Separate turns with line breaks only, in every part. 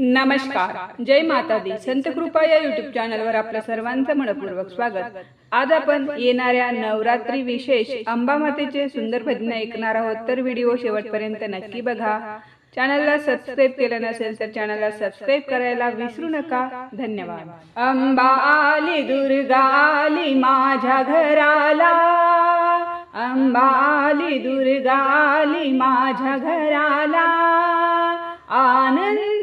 नमस्कार. जय माता दी संत कृपा या युट्यूब चॅनलवर आपलं सर्वांचं मनपूर्वक स्वागत. आज आपण येणाऱ्या नवरात्री विशेष अंबा मातेचे सुंदर भजन ऐकणार आहोत. तर व्हिडिओ शेवटपर्यंत नक्की बघा. चॅनलला सबस्क्राईब केलं नसेल तर चॅनलला सबस्क्राईब करायला विसरू नका. धन्यवाद. अंबा आली दुर्गा आली माझ्या घराला. अंबा आली दुर्गा आली माझ्या घराला. आनंद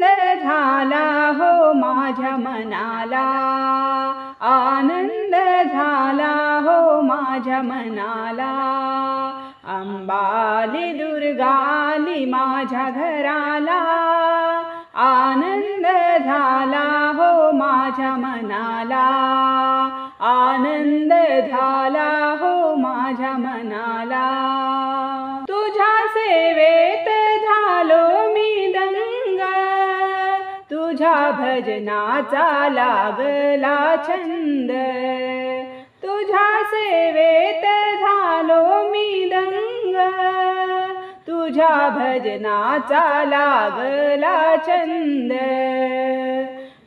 माझ्या मनाला आनंद झाला हो माझ्या मनाला. अंबाली दुर्गाली माझ्या घराला आनंद झाला हो माझ्या मनाला. आनंद झाला हो माझ्या मनाला. भजनाचा लागला छंद. तुझ्या सेवेत झालो मी दंग. तुझ्या भजनाचा लागला छंद.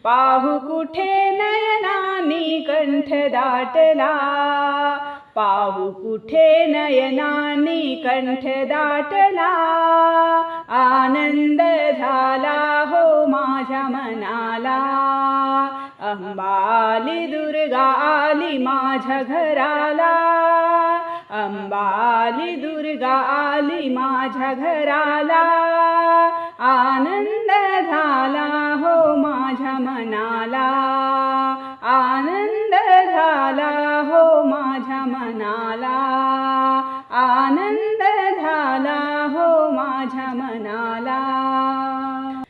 पाहू कुठे नयनानी कंठ दाटला. पाहू कुठे नयनानी कंठ दाटला. आनंद झाला हो माझ्या मनाला. अंबाली दुर्गा आली माझ्या घराला. अंबाली दुर्गा आली माझ्या घराला. आनंद झाला हो माझ्या मनाला.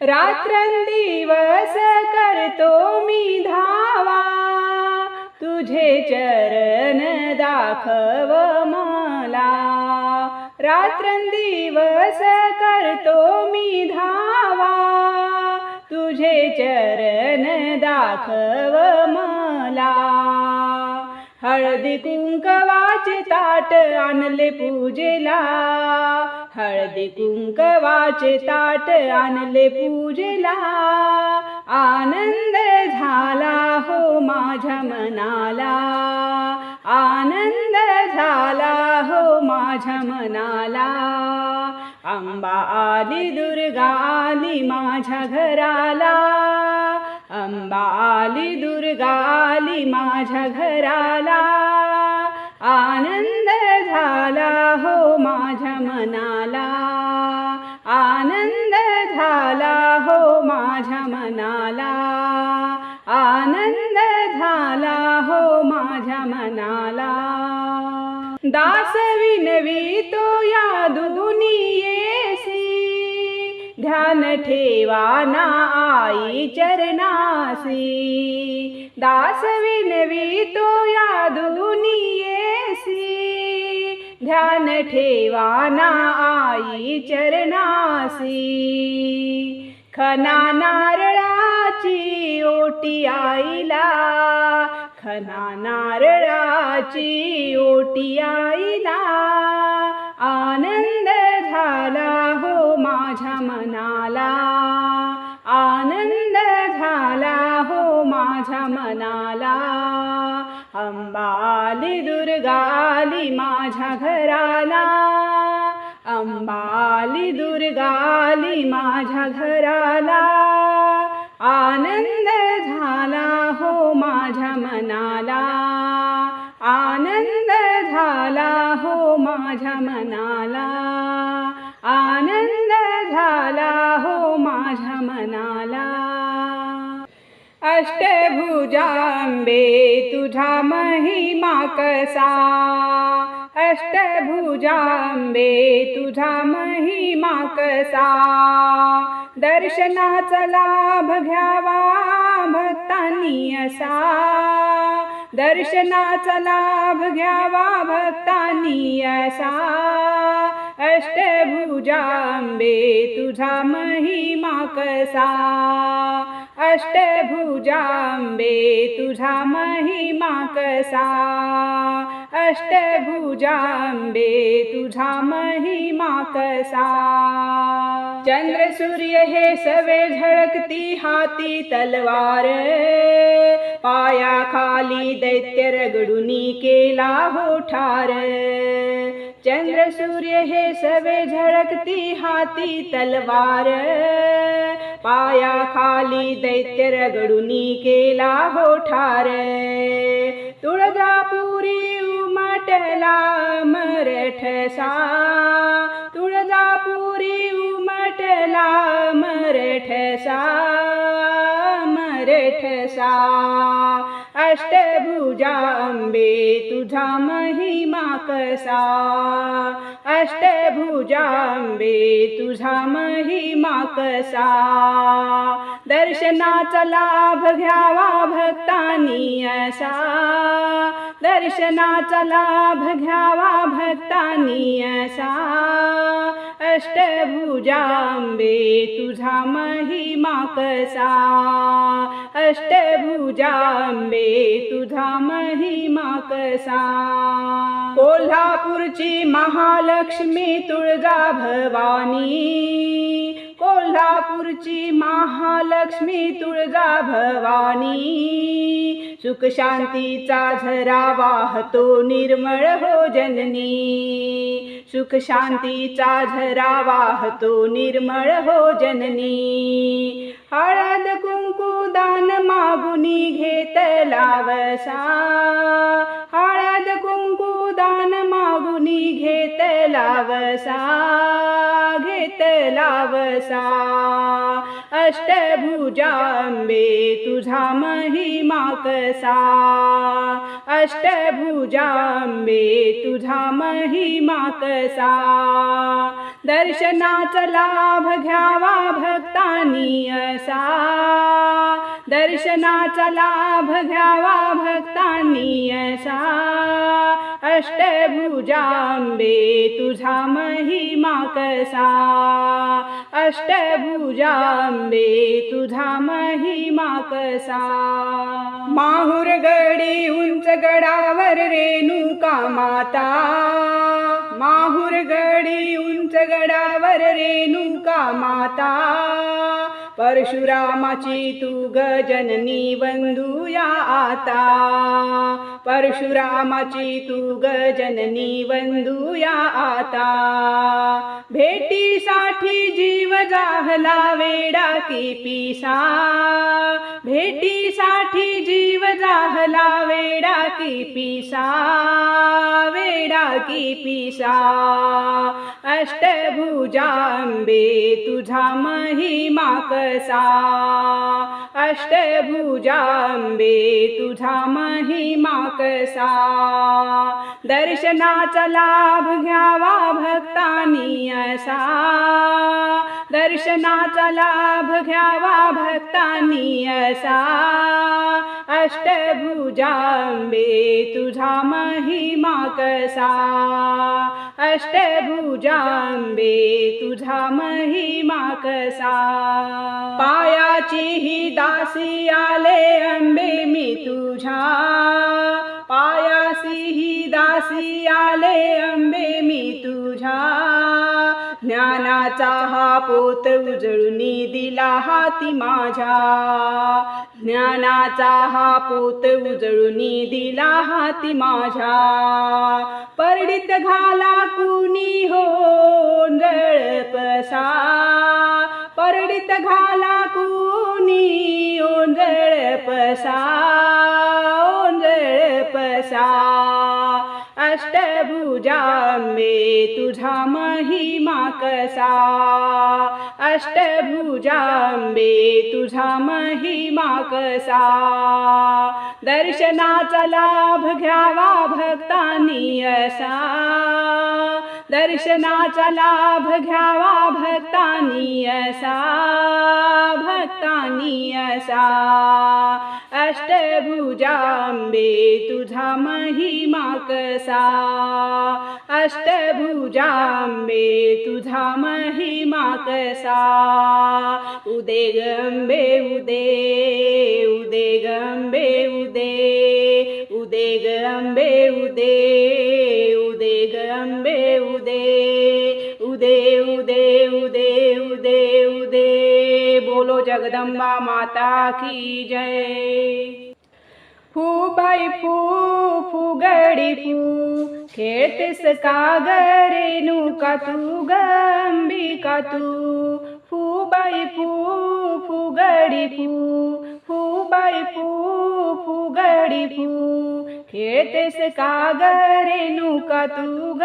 रात्रंदिवस करतो मी धावा. तुझे चरण दाखव मला. रात्रंदिवस करतो मी धावा. तुझे चरण दाखव मला. हळदी कुंकवाचे ताट आणले पूजेला. हळदी कुंकवाचे ताट आणले पूजेला. आनंद झाला हो माझ्या मनाला. आनंद झाला हो माझ्या मनाला. अंबा आली दुर्गा आली माझ्या घराला. अंबा आली दुर्गा आली माझ्या घराला. आनंद झाला हो माझ्या मनाला. आनंद झाला हो माझ्या मनाला. आनंद झाला हो माझ्या मनाला. दास विनवी तो या दुनियेसी. ध्यान ठेवा ना आई चरणासी. दास विनवी तो या दुनियेसी ध्यान ठेवा ना आई चरणासी. खना नारळाची ओटी आईला खना नारळाची ओटी आईला. आनंद झाला हो माझ्या मनाला आनंद झाला माझ्या मनाला. अंबाली दुर्गाली माझ्या घराला. अंबाली दुर्गाली माझ्या घराला. आनंद झाला हो माझ्या मनाला. आनंद झाला हो माझ्या मनाला. आनंद झाला हो माझ्या मनाला. अष्टभुजांबे तुझा महिमा कसा? अष्टभुजांबे तुझा महिमा कसा? दर्शनाचा लाभ घ्यावा भक्तांनी असा. दर्शनाचा लाभ घ्यावा भक्तांनी असा. अष्टभुजांबे तुझा महिमा कसा? अष्टभुजाम्बे तुझा महिमा कसा? अष्टभुजाम्बे तुझा महिमा कसा? चंद्र सूर्य हे सवे झळकती हाती तलवार. पाया खाली दैत्य रगडुनी केला हो ठार चंद्र सूर्य हे सवे झळकती हाती तलवार. पाया खाली दैत्य रगडुनी केला होठार. तुळजापुरी उमटला मरठसा. तुळजापुरी उमटला मरठसा मरठसा. अष्टभुजांबे तुझा महिमा कसा? अष्टभुजांबे तुझा महिमा कसा? दर्शनाचा लाभ घ्यावा भक्तानी असा. दर्शनाचा लाभ घ्यावा भक्तानी असा. अष्टभुजांबे तुझा महिमा कसा? अष्टभुजाम्बे तुझा महिमा कसा? कोल्हापूरची महालक्ष्मी तुळजा भवानी कोल्हापूरची महालक्ष्मी तुळजा भवानी. सुख शांतीचा झरा वाहतो निर्मळ हो जननी. सुख शांतीचा झरा वाहतो निर्मळ हो जननी. हळद कुंकू दान मागुनी घेत लावसा. हळद कुंकू दान मागुनी घेत लावसा. घेत लावसा. अष्टभुजांबे तुझा महिमा कसा? अष्टभुजांबे तुझा महिमा कसा? दर्शनाचा लाभ घ्यावा भक्तानी असा. दर्शनाचा लाभ घ्यावा भक्तानी असा. अष्टभुजांबे तुझा महिमा कसा? अष्टभुजांबे तुझा महिमा कसा? माहुर गडी उंच गडावर रेणुका माता? माहुरगडी उंच गडावर रेणुका माता? परशुरामाची तू गजननी वंदूया आता. परशुरामाची तू गजननी वंदुया आता. भेटीसाठी जीव जाहला वेडा की पिसा. भेटीसाठी जीव जाहला वेडा की पिसा. वेडा की पिसा. अष्टभुजांबे तुझा महिमा कसा. अष्टभुजांबे तुझा महिमा कसा? दर्शनाचा लाभ घ्यावा भक्तानी असा. दर्शनाचा लाभ घ्यावा भक्तानी असा. अष्टभुजांबे तुझा महिमा कसा? अष्टभुजांबे तुझा महिमा कसा? पायाची ही दासी आले अंबे मी तुझ्या पायासी ही दासी आले अंबे मी तुझ्या. ज्ञानाचा हा पोत उजळूनी दिला हाती माझ्या. ज्ञानाचा हा पोत उजळूनी दिला हाती माझ्या. परडीत घाला कुणी हो पसा. परडीत घाला कुणी हो ओंजळ पसा. अष्टभुजांबे तुझा महिमा कसा? अष्टभुजांबे तुझा महिमा कसा? दर्शनाचा लाभ घ्यावा भक्तानी असा. दर्शनाचा लाभ घ्यावा भक्तानी असा. भक्तानी असा. अष्टभुजांबे तुझा महिमा कसा? अष्टभुजांबे तुझा महिमा कसा? उदे गंबे उदे उदे गंबे उदे उदे बोलो जगदम्बा माता की जय। फू बाई फू फुगडी फू खेळतेस का ग रेणुका तू गंबिका तू? फू बाई फू फुगडी फू फू बाई फू फुगडी फू. खेळतेस का ग रेणुका तू ग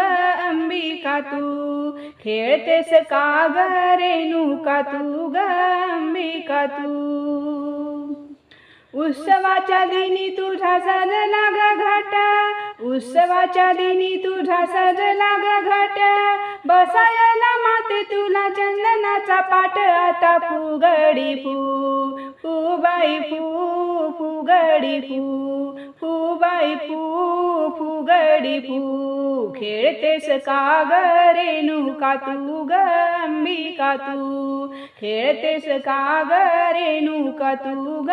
अंबिका तू? खेळतेस का ग रेणुका तू ग अंबिका तू? उत्सवाच्या दिनी तुझा सजला ग उत्सवाच्या दिनी तुझा सजला ग घाट. बसायला माते तुला चंदनाचा पाट. आता फुगडी फू फू बाई फू फुगडी फू फू बाई फू फुगडी फू. खेळतेस का ग रेणुका तू ग अंबिका तू? खेळतेस का ग रेणुका तू ग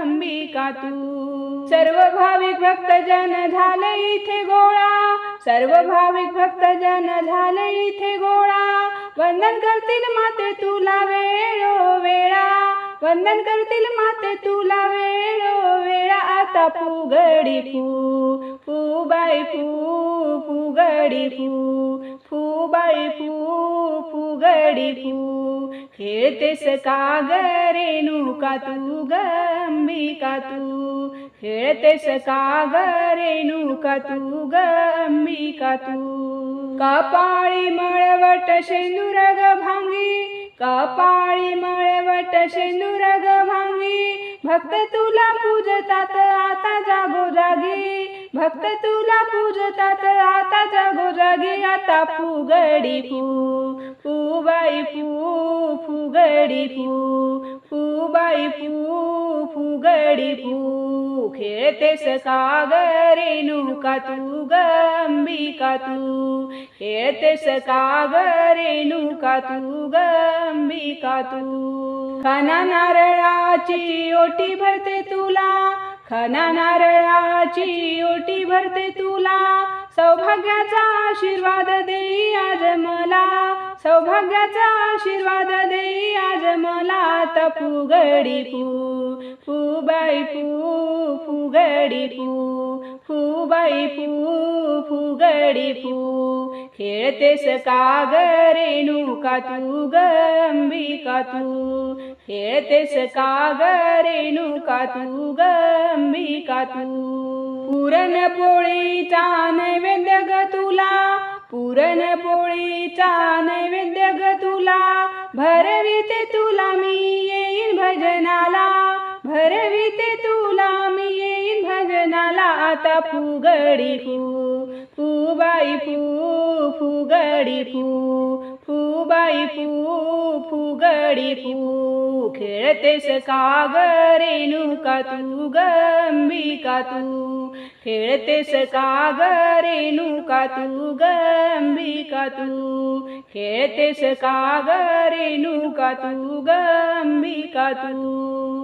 अंबिका तू? सर्व भाविक भक्तजन झाले इथे गोळा. सर्व भाविक भक्तजन झाले इथे गोळा. वंदन करतील माते तुला वेळो वेळा. वंदन करतील माते तुला वेळो वेळा. आता फुगडी फू फू बाई फू फुगडी फू फू बाई फू फुगडी फू. खेळतेस का ग रेणुका तू ग का तू खेळतेस का ग रेणुका तू ग अंबिका तू कपाळी मळवट शेंदूर ग भांगी कपाळी मळवट शेंदूर ग भांगी भक्त तुला पूजतात आता जागो जागी भक्त तुला पूजतात आता जागो जागी आता फुगडी फू फू बाई फू फुगडी पू फू बाई फू फुगडी पू खेळतेस का नुका तू ग तू खेळतेस का नुका तू ग तू. खाना नारळाची ओटी भरते तुला खाना नारळाची ओटी भरते तुला सौभाग्याचा आशीर्वाद देई आज मला सौभाग्याचा आशीर्वाद देई आज मला आता फुगडी पू फू बाई पू फुगडी पू फू बाई पू फुगडी पू खेळतेस का ग रेणुका तू ग अंबिका तू? खेळतेस का ग रेणुका तू ग अंबिका तू? पुरणपोळीचा नैवेद्य ग तुला पुरणपोळीचा नैवेद्य ग तुला. भरविते तुला मी येईन भजनाला. भरविते तुला मी येईन भजनाला. आता फुगडी फू फुबाई फू फुगडी फू फुबाई फू फुगडी फू. खेळतेस का ग तू गंबी का तू? खेळतेस का ग रेणुका तू ग अंबिका तू खेळतेस का ग रेणुका तू ग अंबिका तू